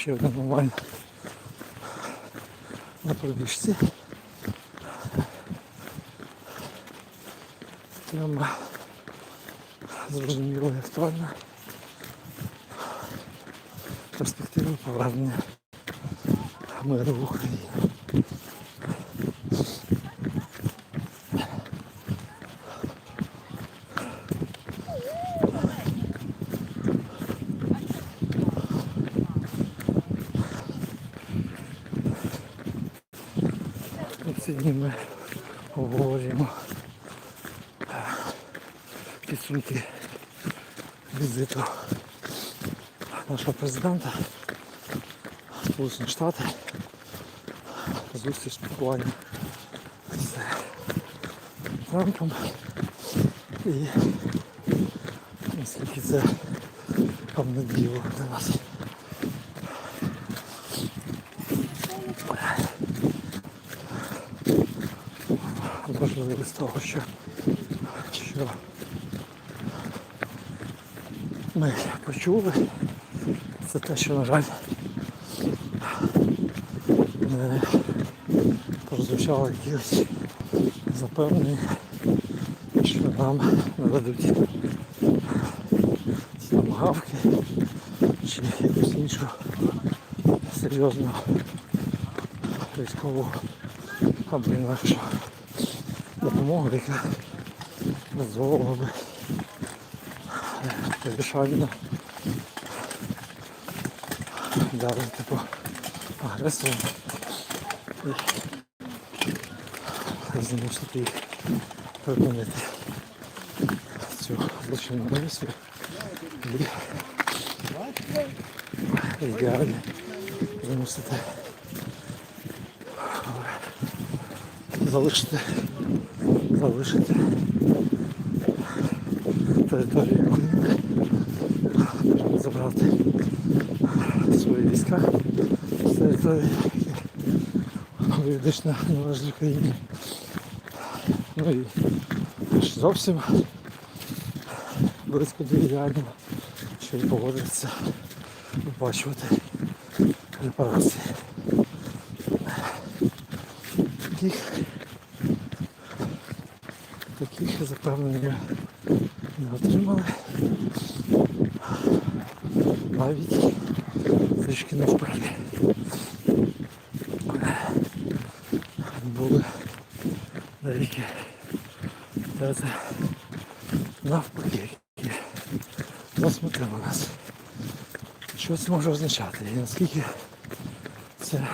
ще один онлайн на пробіжці. Прямо зрозуміло і актуальна. перспектива повернення миру в Україні. Сьогодні ми обговорюємо підсумки візиту нашого президента Сполучені Штати. Зустріч спілкування з Трампом і наскільки це певне діло для нас. Важливо з того, що, що ми почули, це те, що, на жаль, не прозвучало якихось запевнень, що нам нададуть самогавки чи якусь іншу серйозну військову або інакшу допомогу, яка дозволила би вирішально вдарити по агресору і їх припинити. Цю злочинну місію і в ідеалі змусити. Залишити залишити територію України, забрати свої війська з території, які юридично належать Україні. Ну і зовсім близько до ідеального, що й погодиться виплачувати репарації. Таких таких запевнень не отримали. Навіть трішки навпаки. Були деякі тези навпаки, які засмутили нас. Що це може означати і наскільки це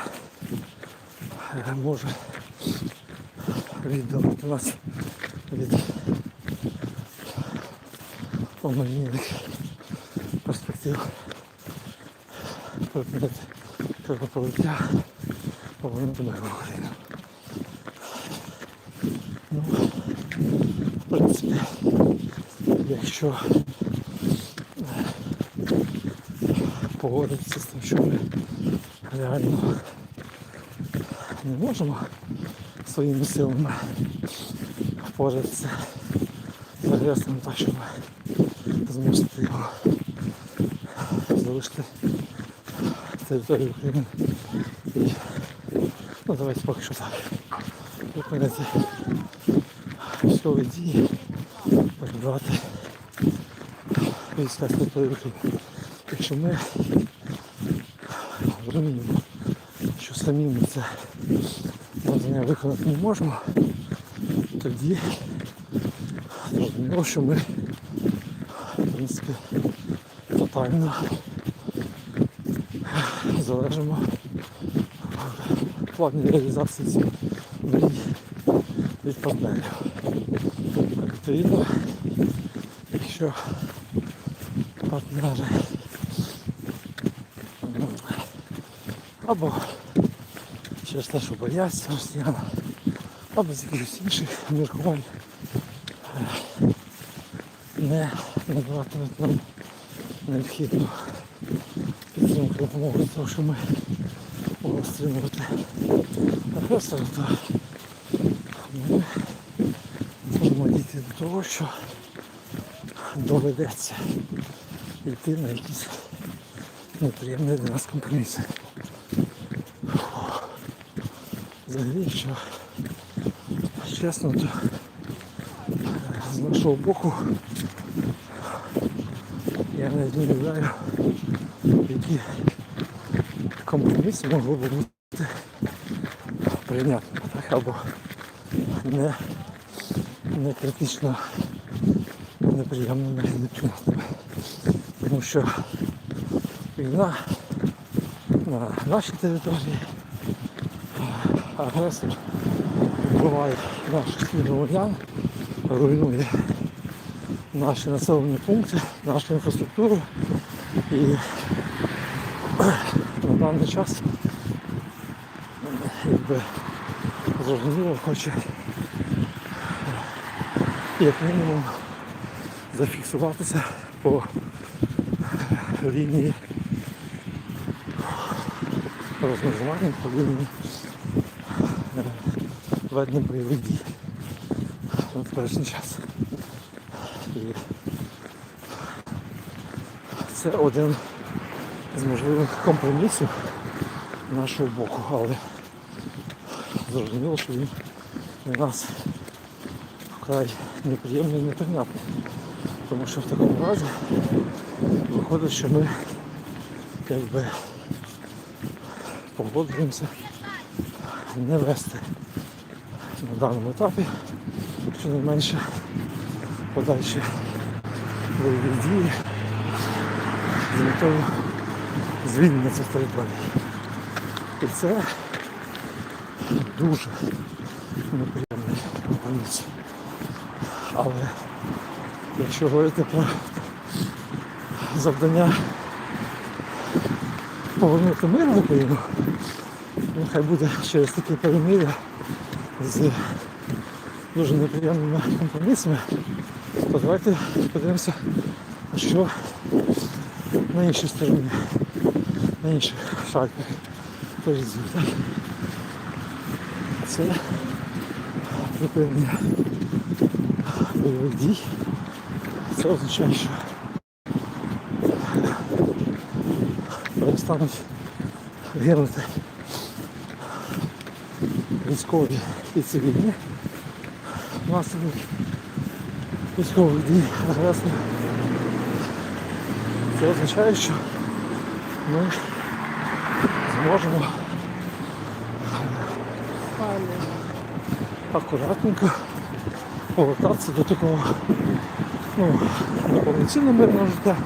може віддалити нас від омрійних перспектив припинити кровопролиття повернути миру в Україну. Ну, в принципі, якщо е, погодитися з тим, що ми реально не можемо своїми силами впоратися з агресором так, щоб змусити його залишити територію України. І, ну давайте поки що так. Виконати військові дії, перебрати війська з території України. Якщо ми розуміємо, що самі ми це завдання виконати не можемо, тоді зрозуміло, що ми принципі тотально залежимо в плані реалізації цих мрій від партнерів. Відповідно, якщо партнери або через те, що бояться росіян, або з якихось інших міркувань е, надаватимуть нам необхідну підтримку допомогу для того, що ми можемо стримувати агресора, то ми можемо дійти до того, що доведеться йти на якісь неприємний для нас компроміс. Взагалі, що чесно, то з нашого боку я не уявляю, які компроміси могли б бути прийнятними, так, або не, не критично неприємними і. Тому що війна на нашій території, агресор вбиває наших громадян, руйнує наші населені пункти, нашу інфраструктуру і на даний час якби зрозуміло хоче як мінімум зафіксуватися по лінії розмежування, по лінії е, ведення бойових дій на теперішній час. І це один з можливих компромісів нашого боку, але зрозуміло, що він для нас вкрай неприємний і неприйнятний. Тому що в такому разі виходить, що ми якби погоджуємося не вести на даному етапі, щонайменше подальші бойові дії з метою звільнення цих територій. І це дуже неприємний компроміс. Але якщо говорити про завдання повернути мир в Україну, нехай буде через таке перемир'я з дуже неприємними компромісами, то давайте подивимося, що на іншій стороні, на інших шайках позицій. Так? Це припинення бойових дій. Це означає, що перестануть гинути військові і цивільні внаслідок військових дій агресора. Це означає, що ми зможемо акуратненько повертатися до такого ну, не повноцінно мирного життя,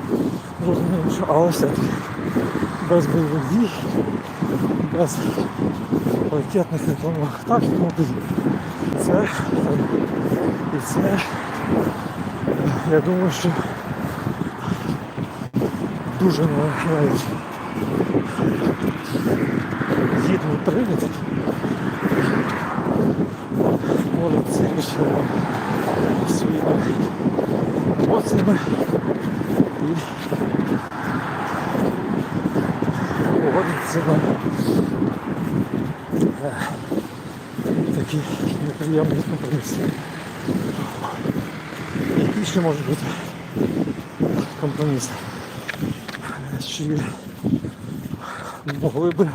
розуміємо, що, але все-таки без бойових дій, без ракетних електронних атак тому. Це і це я думаю, що дуже навіть гідний привід це своїми емоціями і погодитися на е, такі неприємні компроміси. Які ще можуть бути компроміси? Чи могли би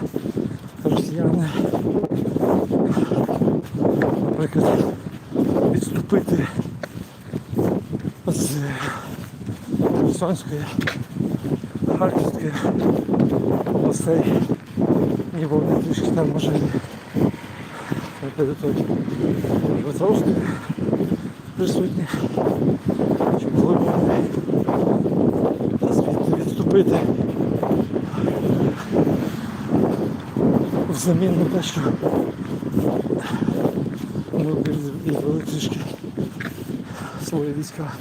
росіяни, наприклад, відступити з Херсонської, Харківської областей, ніби вони трішки там може території Дніпропетровської присутні, чи могли б вони відступити взамін на те, що ми відвели трішки свої війська.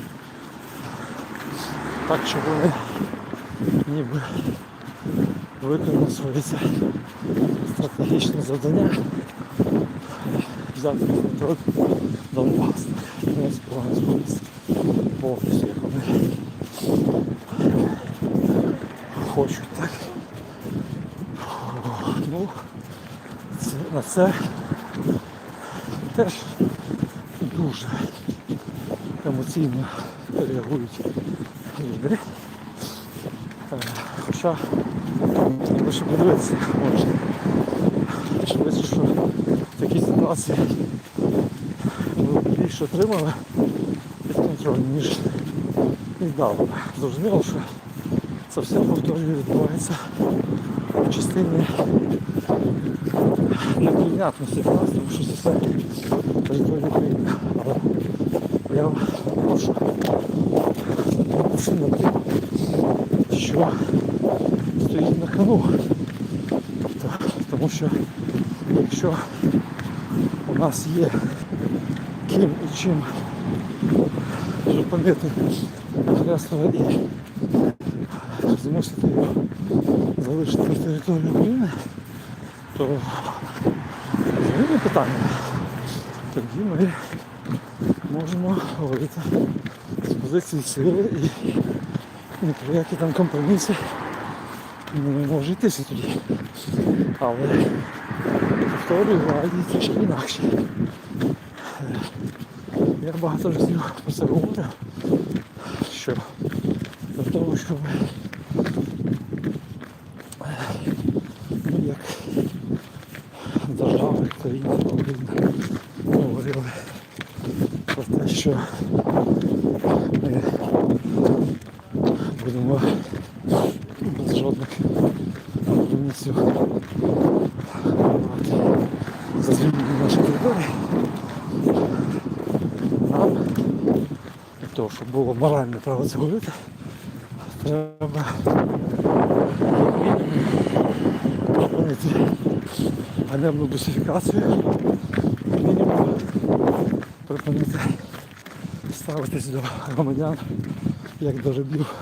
Так, щоб вони ніби виконали своє це стратегічне завдання взяти під контроль Донбас. Не сподіваюся повністю, як вони хочуть, так? Ну, це, на це теж дуже емоційно реагують люди. Е, Хоча що подивитися можна. Швидше, що в такій ситуації ви більше отримали під контролем, ніж віддали. Зрозуміло, що це все повторюю відбувається частині неприйнятності для нас, тому що це все територія України. Але я прошу сильно тим, що стоїть на кону. Тобто, тому що якщо у нас є ким і чим зупинити агресора і змусити його залишити на території України, то взагалі питання. Тоді ми можемо говорити з позиції сили і ні про які там компроміси не може йтися тоді. Але повторюю, владі трішки інакше. Я багато разів про це говорю, що для того, щоб ну, як держава, країна повинна говорили про те, що? Ми будемо без жодних воювати за звільнення нашої території. Нам для того, щоб було моральне право це говорити, треба зупинити ганебну бусифікацію, мінімум припинити ставитись до громадян як до рабів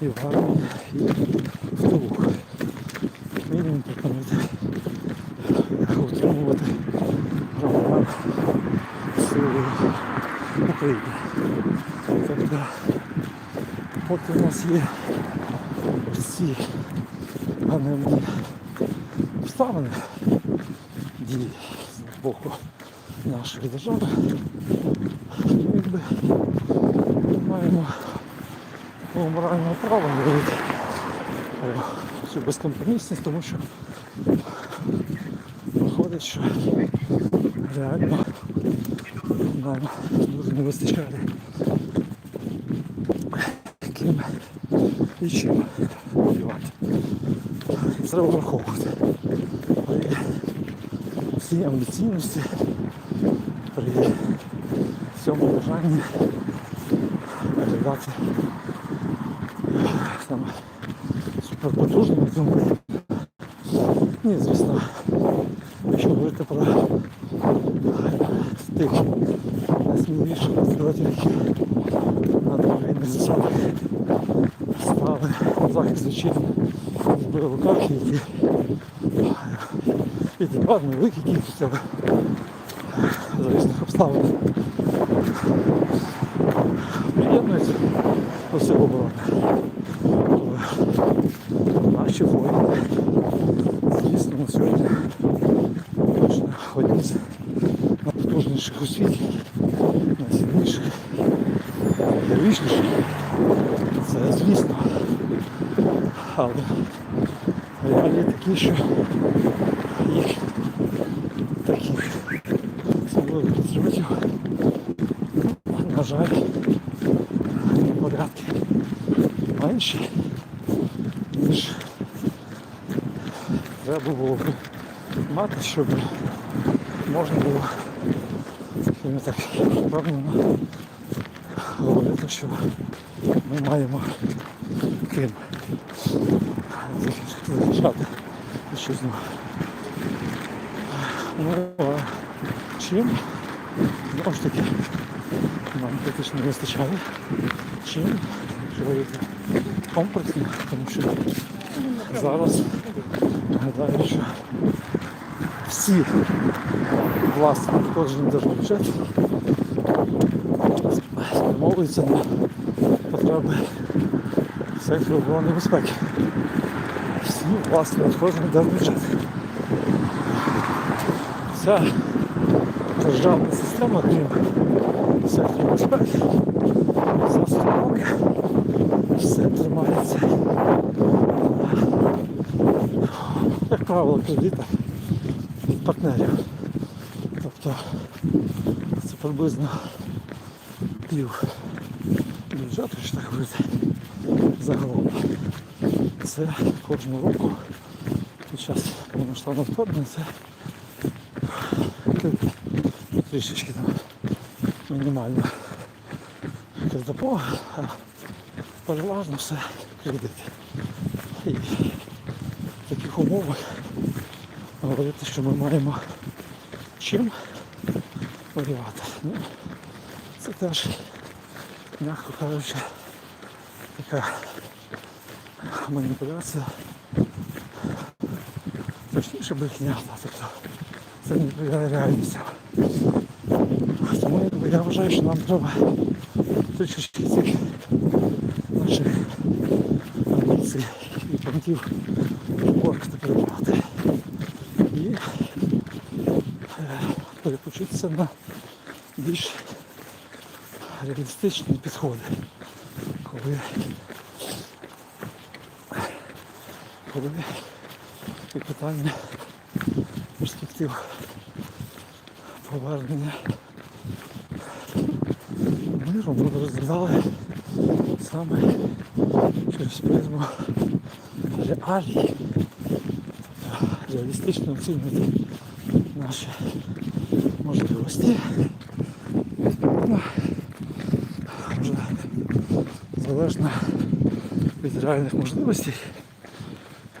і в армії, і в тилу. Мінімум припинити утримувати громадян силою України. Тобто, поки у нас є ці ганебні обставини дії з боку нашої держави, ми маємо морального права говорити. Цю безкомпромісність, тому що виходить, що реально нам дуже не вистачає ким і чим воювати. Треба враховувати. Всій амбіційності, всьому бажанні виглядати там суперпотужними тому. Ні, звісно, якщо говорити про тих найсміливіших патріотів, які на добровільних засадах стали на захист вітчизни в бойовиках, які і адекватно великі кількість, але за різних обставин приєднуються до сил оборони. Наші воїни, звісно, на сьогодні точно одні з найпотужніших у світі, найсильніших, найгероїчніших. Це звісно. Але реалії такі, що їх таких патріотів, жаль, порядки менші, ніж треба було б мати, щоб можна було скажімо так впевнено говорити, що ми маємо ким захищати вітчизну. Ну, а чим? Знову ж таки, нам практично не вистачає. Чим? Говорити комплексно, тому що зараз нагадаю, що всі власні надходження держбюджет спрямовуються на потреби сектору оборони безпеки. Всі власні надходження держбюджет. Вся державна система, крім сектору безпеки, вся строки, все тримається на правило кредиту від партнерів. Тобто це приблизно пів бюджету, що так говорити, загалом. Це кожного року під час повноштабного вторгнення це трішечки там мінімальна допомога, а переважно все кредити. І в таких умовах говорити, що ми маємо чим воювати. Ну, це теж, м'яко кажучи, така маніпуляція. Точніше брехня, тобто це не реальності. Тому я вважаю, що нам треба трішечки цих наших амбіцій і понтів поркати перебувати. І е, переключитися на більш реалістичні підходи, коли, коли і питання перспектив повернення ми розглядали саме через призму реалій, реалістично оцінювати наші можливості. Відповідно, вже залежно від реальних можливостей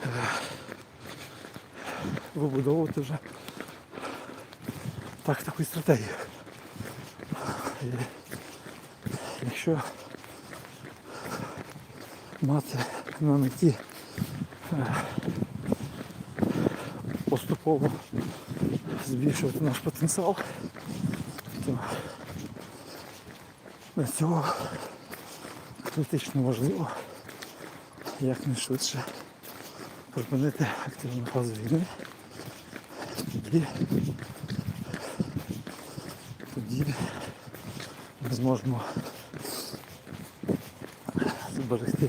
е, вибудовувати вже так таку стратегію. Якщо мати на меті е, поступово збільшувати наш потенціал, для цього критично важливо якнайшвидше припинити активну фазу війни. Тоді, тоді ми зможемо зберегти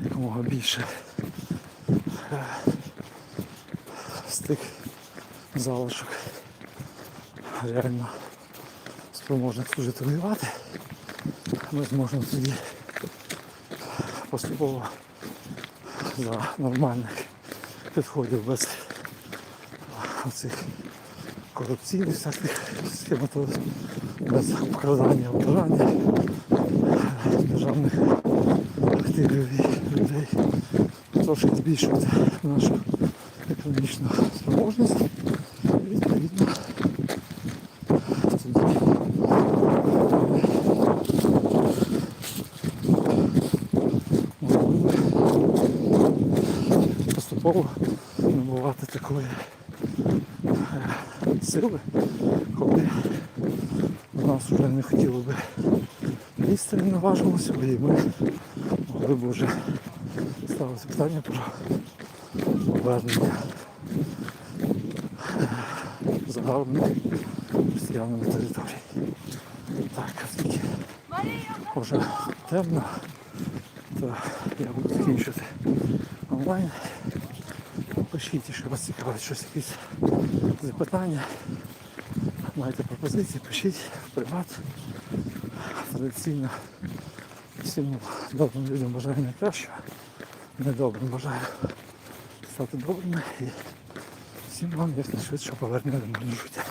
якомога більше з тих залишок реально спроможних служити воювати. Ми зможемо тоді поступово за нормальних підходів без оцих корупційних всяких схематозів, без обкрадання, обкрадання державних активів і людей. Трошки збільшувати нашу економічну спроможність. Відповідно поступово набувати такої е, сили, коли в нас вже не хотіло би місце не наважилося, і ми могли б вже ставити питання про повернення загарбних росіянами територій. Так, оскільки вже темно, то я буду закінчувати онлайн. Пишіть, якщо вас цікавить щось якісь запитання. Маєте пропозиції, пишіть в приват. Традиційно всім добрим людям бажаю не краще, не Недобрим бажаю стати добрими і всім вам якнайшвидше повернення до життя.